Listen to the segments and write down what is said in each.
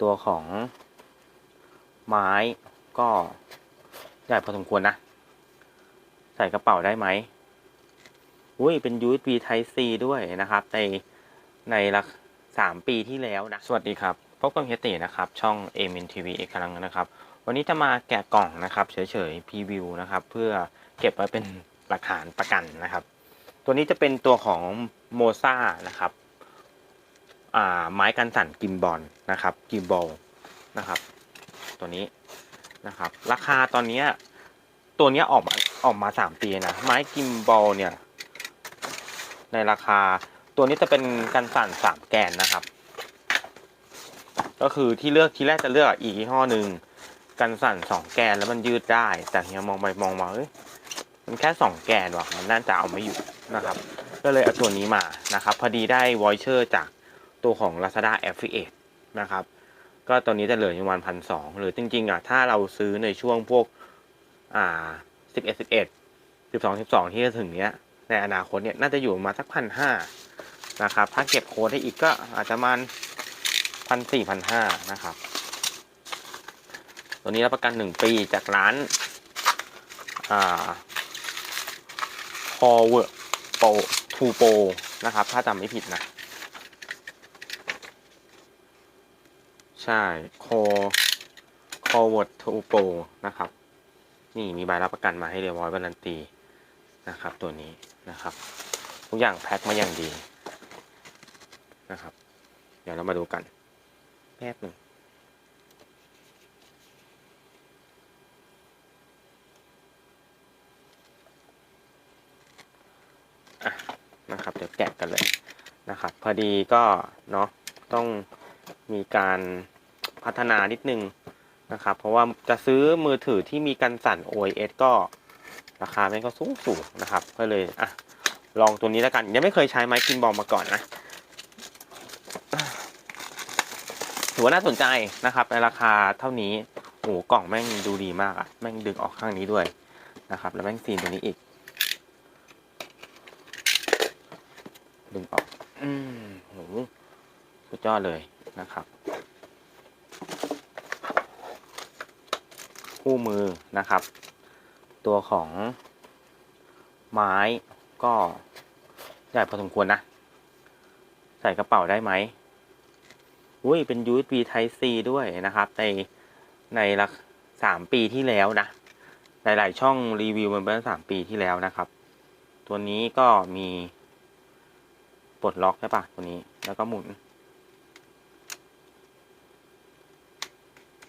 ตัวของไม้ก็ใหญ่พอสมควรนะ ใส่กระเป๋าได้ไหมอุ้ยเป็น USB Type C ด้วยนะครับ ในในรักสามปีที่แล้วนะ สวัสดีครับ พบกับเฮตินะครับ ช่อง a m i n TV อีกครั้งนะครับ วันนี้จะมาแกะกล่องนะครับเฉยๆพรีวิวนะครับ เพื่อเก็บไว้เป็นหลักฐานประกันนะครับ ตัวนี้จะเป็นตัวของโมซ่านะครับ ไม้กันสั่นกิมบอลนะครับกิมบอลนะครับ ตัวนี้นะครับ ราคาตอนนี้ตัวนี้ออกมาออกมาสามปีนะไม้กิมบอลเนี่ย ในราคาตัวนี้จะเป็นกันสั่นสามแกนนะครับ ก็คือที่เลือกที่แรกจะเลือกอีกยี่ห้อหนึ่งกันสั่นสองแกนแล้วมันยืดได้ แต่เฮียมองไปมองมาเอ้ยมันแค่สองแกนว่ะมันน่าจะเอาไม่อยู่นะครับ ก็เลยเอาตัวนี้มานะครับ พอดีได้วอยเชอร์จาก ตัวของ Lazada Affiliate นะครับ ก็ตัวนี้จะเหลืออยู่ประมาณพันสองหรือจริงๆอะถ้าเราซื้อในช่วงพวกอ่าสิบเอ็ดสิบเอ็ดสิบสองสิบสองที่จะถึงเนี้ย ในอนาคตเนี่ยน่าจะอยู่มาสักพันห้านะครับ ถ้าเก็บโค้ดได้อีกก็อาจจะมาณพันสี่พันห้านะครับ ตัวนี้รับประกันหนึ่งปีจากร้านอ่าคอเวอร์โปทูโปนะครับ ถ้าจำไม่ผิดนะ ใช่คอคอเวิร์ดทูโปนะครับ นี่มีใบรับประกันมาให้เรียบร้อยการันตีนะครับ ตัวนี้นะครับ ทุกอย่างแพ็คมาอย่างดีนะครับ เดี๋ยวเรามาดูกัน แป๊บหนึ่งนะครับ เดี๋ยวแกะกันเลยนะครับ พอดีก็เนาะต้องมีการ พัฒนานิดนึงนะครับ เพราะว่าจะซื้อมือถือที่มีกันสั่น OIS ก็ราคาแมันก็สูงสูงนะครับ ก็เลยอะลองตัวนี้แล้วกัน ยังไม่เคยใช้ไม้กินบอลมาก่อนนะถือว่าน่าสนใจนะครับในราคาเท่านี้โอ้โหกล่องแม่งดูดีมากอะแม่งดึงออกข้างนี้ด้วยนะครับ แล้วแม่งซีนตัวนี้อีก ดึงออก อืมโหสุดยอดเลยนะครับ คู่มือนะครับ ตัวของไม้ก็ใหญ่พอสมควรนะ ใส่กระเป๋าได้ไหมอุ้ยเป็น USB Type C ด้วยนะครับ ในในรักสามปีที่แล้วนะ หลาย ๆ ช่องรีวิวมันเป็นสามปีที่แล้วนะครับ ตัวนี้ก็มีปลดล็อกใช่ปะตัวนี้แล้วก็หมุน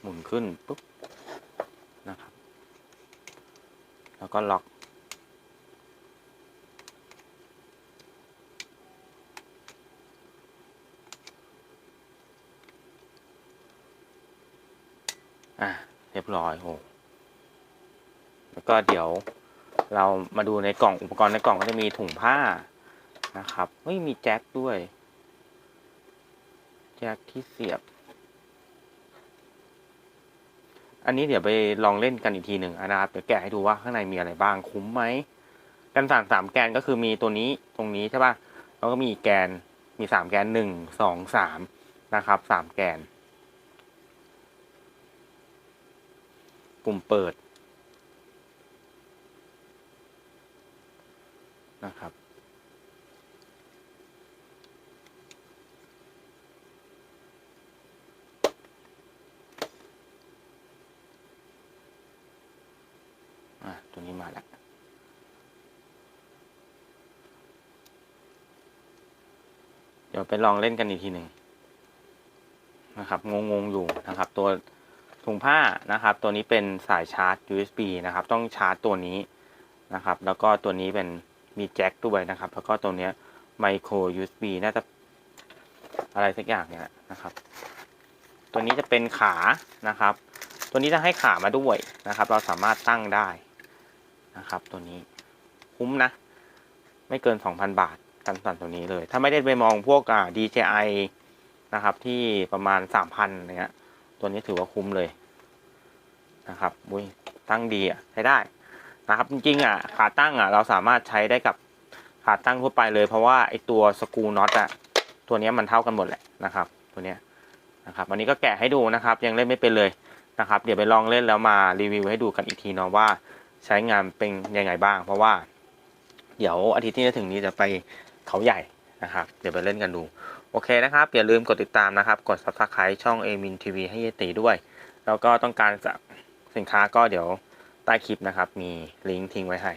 หมุนขึ้นปุ๊บ แล้วก็ล็อก อะ เรียบร้อยโหแล้วก็เดี๋ยวเรามาดูในกล่องอุปกรณ์ในกล่องก็จะมีถุงผ้านะครับเฮ้ยมีแจ็คด้วย แจ็คที่เสียบ อันนี้เดี๋ยวไปลองเล่นกันอีกทีหนึ่งนะครับเดี๋ยวแกะให้ดูว่าข้างในมีอะไรบ้างคุ้มไหมกันสั่นสามแกนก็คือมีตัวนี้ตรงนี้ใช่ป่ะแล้วก็มีแกนมีสามแกนหนึ่งสองสามนะครับสามแกนปุ่มเปิดนะครับ ตัวนี้มาแล้วเดี๋ยวไปลองเล่นกันอีกทีหนึ่งนะครับงงๆอยู่นะครับ ตัวถุงผ้านะครับ ตัวนี้เป็นสายชาร์จ USB นะครับ ต้องชาร์จตัวนี้นะครับ แล้วก็ตัวนี้เป็นมีแจ็คด้วยนะครับ แล้วก็ตัวเนี้ยไมโคร USB น่าจะอะไรสักอย่างเนี่ยนะครับ ตัวนี้จะเป็นขานะครับ ตัวนี้จะให้ขามาด้วยนะครับ เราสามารถตั้งได้ นะครับ ตัวนี้คุ้มนะ ไม่เกิน 2,000 บาทกันสั่นตัวนี้เลย ถ้าไม่ได้ไปมองพวกอ่า DJI นะครับ ที่ประมาณ 3,000เนี้ยตัวนี้ถือว่าคุ้มเลยนะครับอุ้ยตั้งดีอะใช้ได้นะครับ จริงๆอะขาตั้งอะเราสามารถใช้ได้กับขาตั้งทั่วไปเลย เพราะว่าไอตัวสกูน็อตอะตัวนี้มันเท่ากันหมดแหละนะครับ ตัวเนี้ยนะครับวันนี้ก็แกะให้ดูนะครับ ยังเล่นไม่เป็นเลยนะครับ เดี๋ยวไปลองเล่นแล้วมารีวิวให้ดูกันอีกทีเนาะว่า ใช้งานเป็นยังไงบ้าง เพราะว่า เดี๋ยวอาทิตย์ที่จะถึงนี้จะไปเขาใหญ่นะครับ เดี๋ยวไปเล่นกันดู โอเคนะครับ อย่าลืมกดติดตามนะครับ กด subscribe ช่อง a m i n TV ให้เยตีด้วย แล้วก็ต้องการสินค้าก็เดี๋ยวใต้คลิปนะครับ มีลิงก์ทิ้งไว้ให้